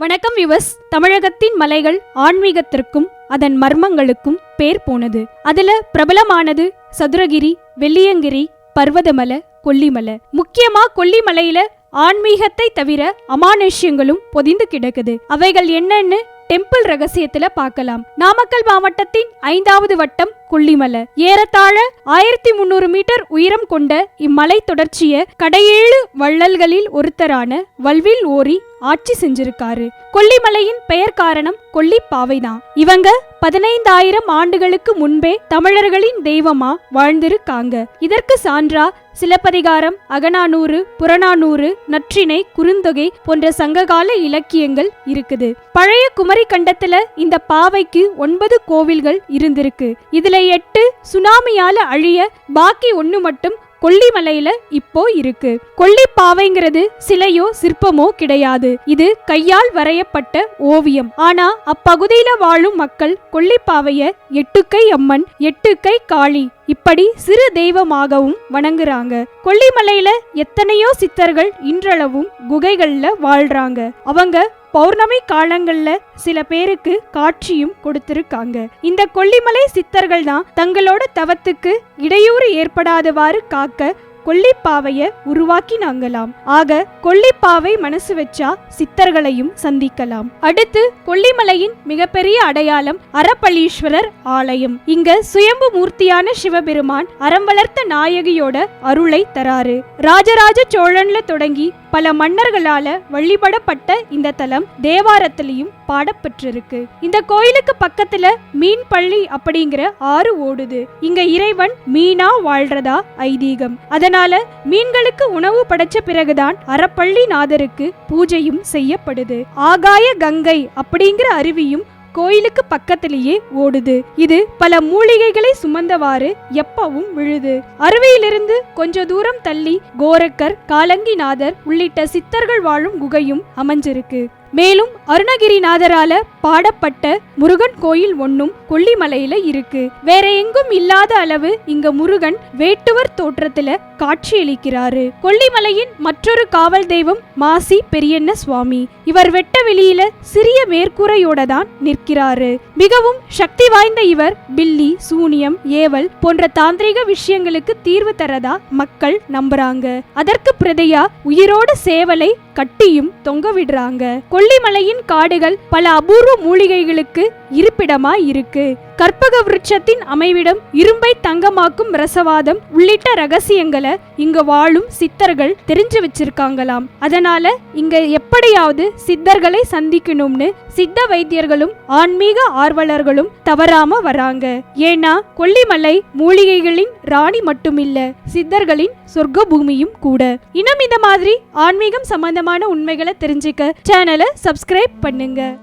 வணக்கம் யுவஸ் தமிழகத்தின் மலைகள் ஆன்மீகத்திற்கும் அதன் மர்மங்களுக்கும் பேர் போனது. அதுல பிரபலமானது சதுரகிரி வெள்ளியங்கிரி பர்வதமலை கொல்லிமலை. முக்கியமா கொல்லிமலையில ஆன்மீகத்தை தவிர அமானுஷ்யங்களும் பொதிந்து கிடக்குது. அவைகள் என்னன்னு டெம்பிள் ரகசியத்துல பார்க்கலாம். நாமக்கல் மாவட்டத்தின் ஐந்தாவது வட்டம் கொல்லிமலை. ஏறத்தாழ ஆயிரத்தி முன்னூறு மீட்டர் உயரம் கொண்ட இம்மலை தொடர்ச்சிய கடையேழு வள்ளல்களில் ஒருத்தரான வல்வில் ஓரி ஆட்சி செஞ்சிருக்காரு. கொல்லிமலையின் பெயர் காரணம் கொல்லிப்பாவைதான். இவங்க பதினைந்தாயிரம் ஆண்டுகளுக்கு முன்பே தமிழர்களின் தெய்வமா வாழ்ந்திருக்காங்க. இதற்கு சான்றா சிலப்பதிகாரம் அகநானூறு புறநானூறு நற்றினை குறுந்தொகை போன்ற சங்ககால இலக்கியங்கள் இருக்குது. பழைய குமரி கண்டத்துல இந்த பாவைக்கு ஒன்பது கோவில்கள் இருந்திருக்கு. இதுல எட்டு சுனாமியால அழிய பாக்கி ஒண்ணு மட்டும் கொல்லிமலையில இப்போ இருக்கு. கொல்லிப்பாவைங்கிறது சிலையோ சிற்பமோ கிடையாது. இது கையால் வரையப்பட்ட ஓவியம். ஆனா அப்பகுதியில வாழும் மக்கள் கொல்லிப்பாவைய எட்டுக்கை அம்மன் எட்டுக்கை காளி இப்படி சிறு தெய்வமாகவும் வணங்குறாங்க. கொல்லிமலையில எத்தனையோ சித்தர்கள் இன்றளவும் குகைகள்ல வாழ்றாங்க. அவங்க பௌர்ணமி காலங்கள்ல சில பேருக்கு காட்சியும் கொடுத்திருக்காங்க. இந்த கொல்லிமலை சித்தர்கள் தான் தங்களோட தவத்துக்கு இடையூறு ஏற்படாதவாறு காக்க கொல்லிப்பாவைய உருவாக்கினாங்களாம். ஆக கொல்லிப்பாவை மனசு வச்சா சித்தர்களையும் சந்திக்கலாம். அடுத்து கொல்லிமலையின் மிகப்பெரிய அடையாளம் அறப்பளீஸ்வரர் ஆலயம். இங்க சுயம்பு மூர்த்தியான சிவபெருமான் அறம் வளர்த்த நாயகியோட அருளை தராரு. ராஜராஜ சோழன்ல தொடங்கி பல மன்னர்களால வழிபடப்பட்ட இந்த தலம் தேவாரத்திலையும் பாடப்பெற்றிருக்கு. இந்த கோயிலுக்கு பக்கத்துல மீன் பள்ளி அப்படிங்கிற ஆறு ஓடுது. இங்க இறைவன் மீனா வாழ்றதா ஐதீகம். அதனால மீன்களுக்கு உணவு படைச்ச பிறகுதான் அறப்பள்ளி நாதருக்கு பூஜையும் செய்யப்படுது. ஆகாய கங்கை அப்படிங்கிற அருவியும் கோயிலுக்கு பக்கத்திலேயே ஓடுது. இது பல மூலிகைகளை சுமந்தவாறு எப்பவும் விழுது. அருவியிலிருந்து கொஞ்ச தூரம் தள்ளி கோரக்கர் காலங்கிநாதர் உள்ளிட்ட சித்தர்கள் வாழும் குகையும் அமைஞ்சிருக்கு. மேலும் அருணகிரிநாதரால பாடப்பட்ட முருகன் கோயில் ஒன்றும் கொல்லிமலையில இருக்கு. வேற எங்கும் இல்லாத அளவு இங்க முருகன் வேட்டுவர் தோற்றத்துல காட்சியளிக்கிறாரு. கொல்லிமலையின் மற்றொரு காவல் தெய்வம் மாசி பெரியண்ண சுவாமி. இவர் வெட்ட வெளியில சிறிய மேற்கூரையோட தான் நிற்கிறாரு. மிகவும் சக்தி வாய்ந்த இவர் பில்லி சூனியம் ஏவல் போன்ற தாந்திரிக விஷயங்களுக்கு தீர்வு தரதா மக்கள் நம்புறாங்க. அதற்கு பிரதையா உயிரோட சேவலை கட்டியும் தொங்க விடுறாங்க. கொல்லிமலையின் காடுகள் பல அபூர்வ மூலிகைகளுக்கு இருப்பிடமா இருக்கு கற்பக விருட்சத்தின் அமைவிடம் இரும்பை தங்கமாக்கும் ரசவாதம் உள்ளிட்ட ரகசியங்களை இங்க வாழும் சித்தர்கள் தெரிஞ்சு வச்சிருக்காங்களாம். அதனால இங்க எப்படியாவது சித்தர்களை சந்திக்கணும்னு சித்த வைத்தியர்களும் ஆன்மீக ஆர்வலர்களும் தவறாம வராங்க. ஏன்னா கொல்லிமலை மூலிகைகளின் ராணி மட்டுமில்ல சித்தர்களின் சொர்க்க பூமியும் கூட. இன்னும் இந்த மாதிரி ஆன்மீகம் சம்பந்தமான உண்மைகளை தெரிஞ்சுக்க சேனலை சப்ஸ்கிரைப் பண்ணுங்க.